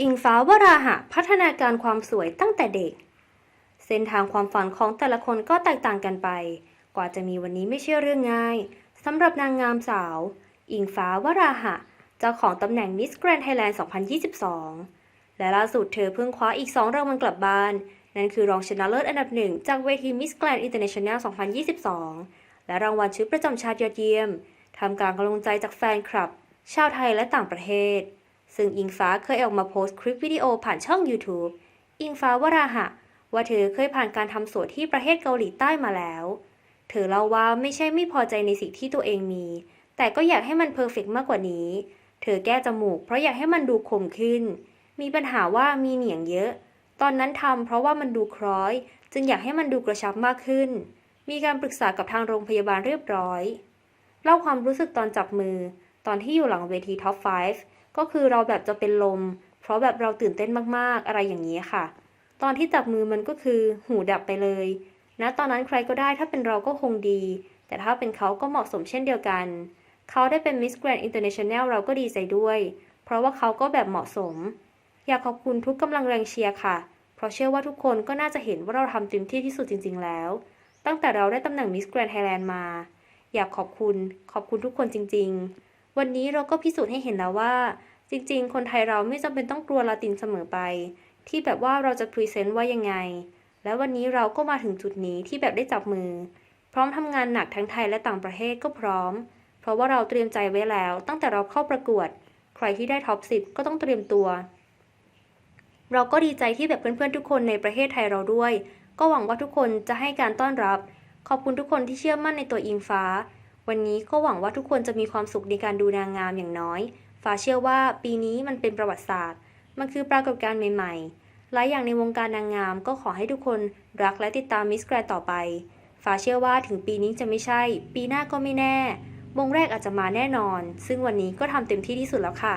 อิงฟ้าวราหะพัฒนาการความสวยตั้งแต่เด็ก เส้นทางความฝันของแต่ละคนก็แตกต่างกันไป กว่าจะมีวันนี้ไม่ใช่เรื่องง่ายสำหรับนางงามสาว อิงฟ้าวราหะเจ้าของตำแหน่ง Miss Grand Thailand 2022 และล่าสุดเธอเพิ่งคว้าอีก 2 รางวัลกลับบ้าน นั่นคือรองชนะเลิศอันดับหนึ่งจากเวที Miss Grand International 2022 และรางวัลชุดประจำชาติยอดเยี่ยมทำการกำลังใจจากแฟนคลับ ชาวไทยและต่างประเทศ ซึ่งอิงฟ้าเคยออกมาโพสต์คลิปวิดีโอผ่านช่อง YouTube อิงฟ้าวราหะ ว่าเธอเคยผ่านการทำสวยที่ประเทศเกาหลีใต้มาแล้ว เธอเล่าว่าไม่ใช่ไม่พอใจในสิ่งที่ตัวเองมี แต่ก็อยากให้มันเพอร์เฟกต์มากกว่านี้ เธอแก้จมูกเพราะอยากให้มันดูคมขึ้น มีปัญหาว่ามีเหนียงเยอะ ตอนนั้นทำเพราะว่ามันดูคล้อย จึงอยากให้มันดูกระชับมากขึ้น มีการปรึกษากับทางโรงพยาบาลเรียบร้อย เล่าความรู้สึกตอนจับมือ ตอนที่อยู่หลังเวทีท็อป 5 ก็คือเราแบบจะเป็นลม เพราะแบบเราตื่นเต้นมากๆ อะไรอย่างนี้ค่ะ ตอนที่จับมือมันก็คือหูดับไปเลยนะตอนนั้นใครก็ได้ถ้าเป็นเราก็คงดี แต่ถ้าเป็นเขาก็เหมาะสมเช่นเดียวกัน เขาได้เป็น Miss Grand International เราก็ดีใจด้วย เพราะว่าเขาก็แบบเหมาะสม อยากขอบคุณทุกกำลังแรงเชียร์ค่ะ เพราะเชื่อว่าทุกคนก็น่าจะเห็นว่าเราทำเต็มที่ที่สุดจริง ๆ แล้ว ตั้งแต่เราได้ตำแหน่ง Miss Grand Thailand มา อยากขอบคุณ ขอบคุณทุกคนจริง ๆ วันนี้เราก็พิสูจน์ให้เห็นแล้วว่า จริงๆ คนไทยเราไม่จำเป็นต้องกลัวลาตินเสมอไป ที่แบบว่าเราจะพรีเซนต์ว่ายังไง และวันนี้เราก็มาถึงจุดนี้ที่แบบได้จับมือ พร้อมทำงานหนักทั้งไทยและต่างประเทศก็พร้อม เพราะว่าเราเตรียมใจไว้แล้ว ตั้งแต่เราเข้าประกวด ใครที่ได้ท็อป10 ก็ต้องเตรียมตัว เราก็ดีใจที่แบบเพื่อนๆทุกคนในประเทศไทยเราด้วย ก็หวังว่าทุกคนจะให้การต้อนรับ ขอบคุณทุกคนที่เชื่อมั่นในตัวอิงฟ้า วันนี้ก็หวังว่าทุกคนจะมีความสุขในการดูนางงามอย่างน้อย ฟ้าเชื่อว่าปีนี้มันเป็นประวัติศาสตร์ มันคือปรากฏการณ์ใหม่ๆ หลายอย่างในวงการนางงามก็ขอให้ทุกคนรักและติดตามมิสแกรนต่อไป ฟ้าเชื่อว่าถึงปีนี้จะไม่ใช่ ปีหน้าก็ไม่แน่ วงแรกอาจจะมาแน่นอน ซึ่งวันนี้ก็ทำเต็มที่ที่สุดแล้วค่ะ